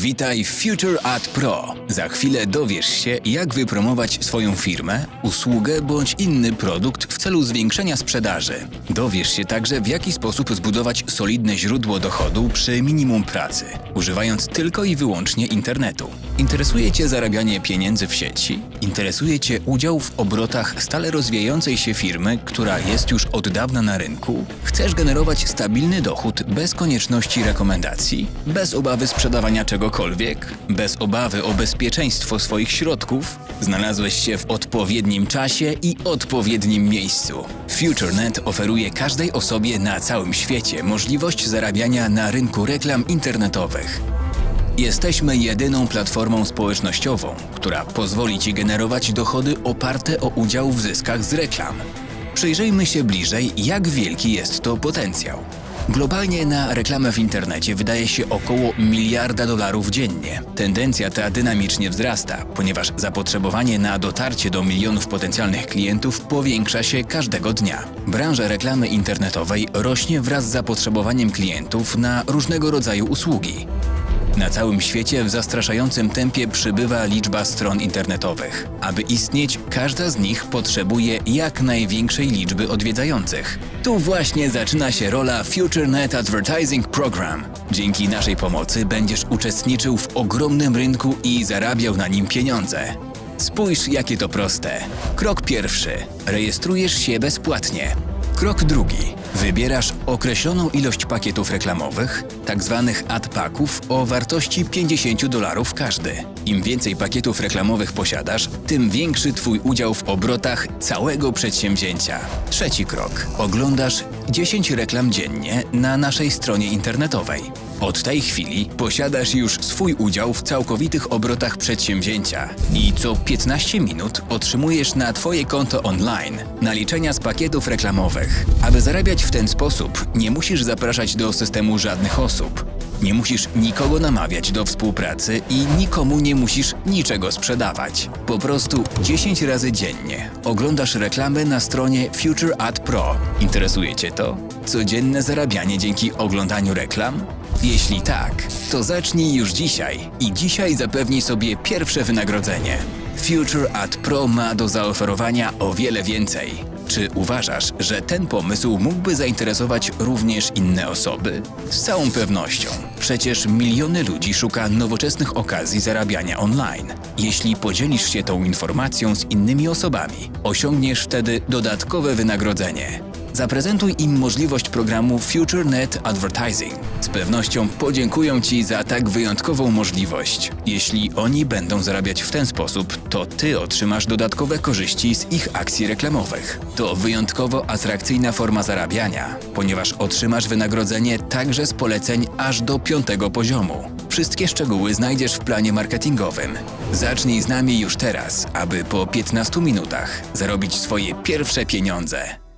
Witaj w Future Ad Pro. Za chwilę dowiesz się, jak wypromować swoją firmę, usługę bądź inny produkt w celu zwiększenia sprzedaży. Dowiesz się także, w jaki sposób zbudować solidne źródło dochodu przy minimum pracy, używając tylko i wyłącznie internetu. Interesuje Cię zarabianie pieniędzy w sieci? Interesuje Cię udział w obrotach stale rozwijającej się firmy, która jest już od dawna na rynku? Chcesz generować stabilny dochód bez konieczności rekomendacji? Bez obawy sprzedawania czegokolwiek? Bez obawy o bezpieczeństwo swoich środków? Znalazłeś się w odpowiednim czasie i odpowiednim miejscu. FutureNet oferuje każdej osobie na całym świecie możliwość zarabiania na rynku reklam internetowych. Jesteśmy jedyną platformą społecznościową, która pozwoli Ci generować dochody oparte o udział w zyskach z reklam. Przyjrzyjmy się bliżej, jak wielki jest to potencjał. Globalnie na reklamę w internecie wydaje się około miliarda dolarów dziennie. Tendencja ta dynamicznie wzrasta, ponieważ zapotrzebowanie na dotarcie do milionów potencjalnych klientów powiększa się każdego dnia. Branża reklamy internetowej rośnie wraz z zapotrzebowaniem klientów na różnego rodzaju usługi. Na całym świecie w zastraszającym tempie przybywa liczba stron internetowych. Aby istnieć, każda z nich potrzebuje jak największej liczby odwiedzających. Tu właśnie zaczyna się rola FutureNet Advertising Program. Dzięki naszej pomocy będziesz uczestniczył w ogromnym rynku i zarabiał na nim pieniądze. Spójrz, jakie to proste. Krok pierwszy. Rejestrujesz się bezpłatnie. Krok drugi. Wybierasz określoną ilość pakietów reklamowych, tak zwanych ad-packów o wartości 50 dolarów każdy. Im więcej pakietów reklamowych posiadasz, tym większy Twój udział w obrotach całego przedsięwzięcia. Trzeci krok. Oglądasz 10 reklam dziennie na naszej stronie internetowej. Od tej chwili posiadasz już swój udział w całkowitych obrotach przedsięwzięcia i co 15 minut otrzymujesz na Twoje konto online naliczenia z pakietów reklamowych. Aby zarabiać w ten sposób, nie musisz zapraszać do systemu żadnych osób. Nie musisz nikogo namawiać do współpracy i nikomu nie musisz niczego sprzedawać. Po prostu 10 razy dziennie oglądasz reklamy na stronie Future Ad Pro. Interesuje Cię to? Codzienne zarabianie dzięki oglądaniu reklam? Jeśli tak, to zacznij już dzisiaj i dzisiaj zapewnij sobie pierwsze wynagrodzenie. Future Ad Pro ma do zaoferowania o wiele więcej. Czy uważasz, że ten pomysł mógłby zainteresować również inne osoby? Z całą pewnością. Przecież miliony ludzi szuka nowoczesnych okazji zarabiania online. Jeśli podzielisz się tą informacją z innymi osobami, osiągniesz wtedy dodatkowe wynagrodzenie. Zaprezentuj im możliwość programu FutureNet Advertising. Z pewnością podziękują Ci za tak wyjątkową możliwość. Jeśli oni będą zarabiać w ten sposób, to Ty otrzymasz dodatkowe korzyści z ich akcji reklamowych. To wyjątkowo atrakcyjna forma zarabiania, ponieważ otrzymasz wynagrodzenie także z poleceń aż do piątego poziomu. Wszystkie szczegóły znajdziesz w planie marketingowym. Zacznij z nami już teraz, aby po 15 minutach zarobić swoje pierwsze pieniądze.